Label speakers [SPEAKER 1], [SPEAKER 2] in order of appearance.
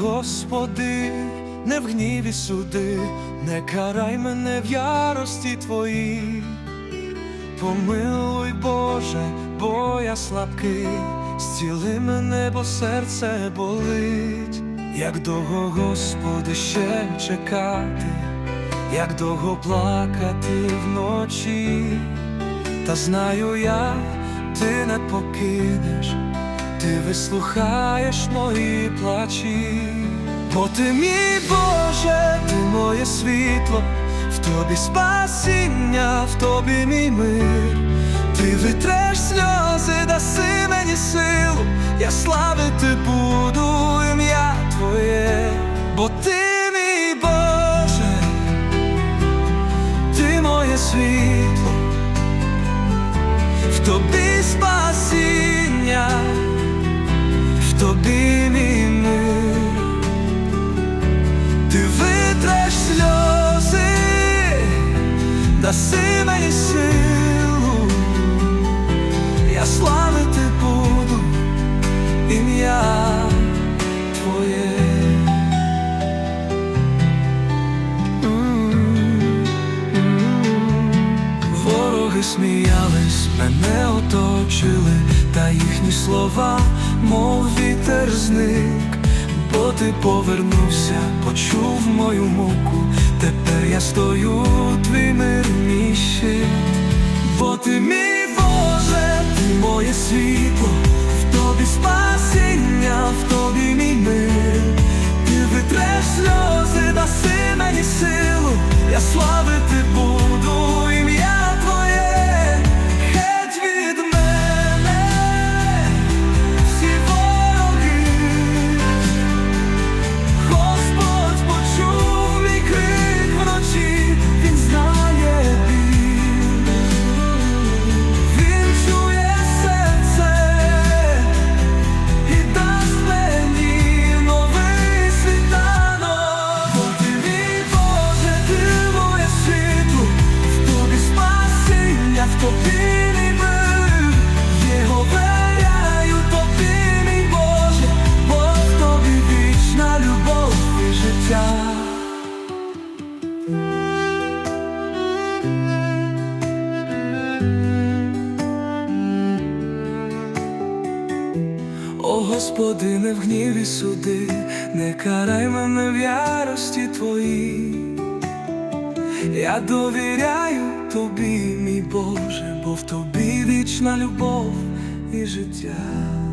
[SPEAKER 1] Господи, не в гніві суди, не карай мене в ярості твоїй. Помилуй, Боже, бо я слабкий, зціли мене, бо серце болить, як довго, Господи, ще чекати, як довго плакати вночі, та знаю я, ти не покинеш, ти вислухаєш мої плачі, бо ти мій Боже, ти моє світло, в тобі спасіння, в тобі мій мир, ти витреш сльози, даси мені силу, я славити буду ім'я Твоє, бо ти мій мир, ти витреш сльози, даси мені силу, я славити буду ім'я Твоє. Вороги сміялись, мене оточили, та їхні слова, мов вітер зник, бо ти повернувся, почув мою муку, тепер я стою, твій мирніший. Бо ти мій тобі мій мир. Його веряю тобі, мій Боже, бо в тобі вічна любов і життя. О Господи, не в гніві суди, не карай мене в ярості Твоїй. Я довіряю Тобі, Боже, бо в Тобі вічна любов і життя.